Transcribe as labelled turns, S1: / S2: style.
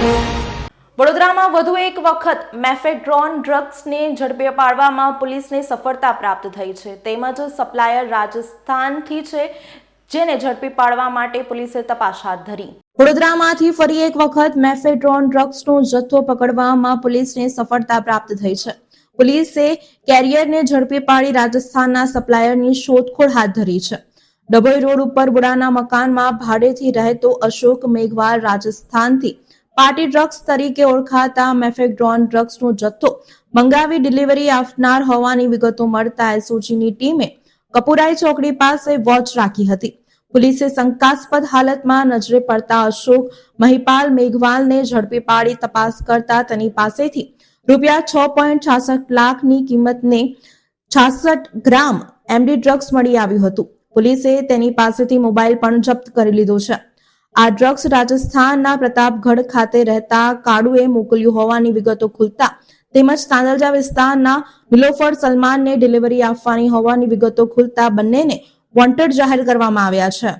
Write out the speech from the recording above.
S1: વડોદરામાં વધુ એક વખત મેફેડ્રોન ડ્રગ્સને ઝડપે પાડવામાં પોલીસને સફળતા પ્રાપ્ત થઈ છે. તેમજ સપ્લાયર રાજસ્થાનથી છે, જેને ઝડપી પાડવા માટે પોલીસે તપાસ હાથ ધરી. વડોદરામાંથી ફરી એક વખત મેફેડ્રોન ડ્રગ્સનો જથ્થો પકડવામાં પોલીસને સફળતા પ્રાપ્ત થઈ છે. પોલીસે કેરિયરને ઝડપી પાડી રાજસ્થાનના સપ્લાયરની શોધખોળ હાથ ધરી છે. ડભોઈ રોડ ઉપર બુડાના મકાનમાં ભાડેથી રહેતો અશોક મેઘવાલ રાજસ્થાનથી પાર્ટી ડ્રગ્સ તરીકે ઓળખાતા મેફેડ્રોન ડ્રગ્સનો જથ્થો મંગાવી ડિલિવરી આપનાર હોવાની વિગતો મળતા એસઓજીની ટીમે કપુરાઈ ચોકડી પાસે વોચ રાખી હતી. પોલીસે શંકાસ્પદ હાલતમાં નજરે પડતા અશોક મહિપાલ મેઘવાલને ઝડપી પાડી તપાસ કરતા તેની પાસેથી રૂપિયા છ પોઈન્ટ છાસઠ લાખની કિંમતને છાસઠ ગ્રામ એમડી ડ્રગ્સ મળી આવ્યું હતું. પોલીસે તેની પાસેથી મોબાઈલ પણ જપ્ત કરી લીધો છે. આ ડ્રગ્સ રાજસ્થાનના પ્રતાપગઢ ખાતે રહેતા કાળુએ મોકલ્યું હોવાની વિગતો ખુલતા તેમજ તાંદલજા વિસ્તારના નિલોફર સલમાનને ડિલિવરી આપવાની હોવાની વિગતો ખુલતા બંનેને વોન્ટેડ જાહેર કરવામાં આવ્યા છે.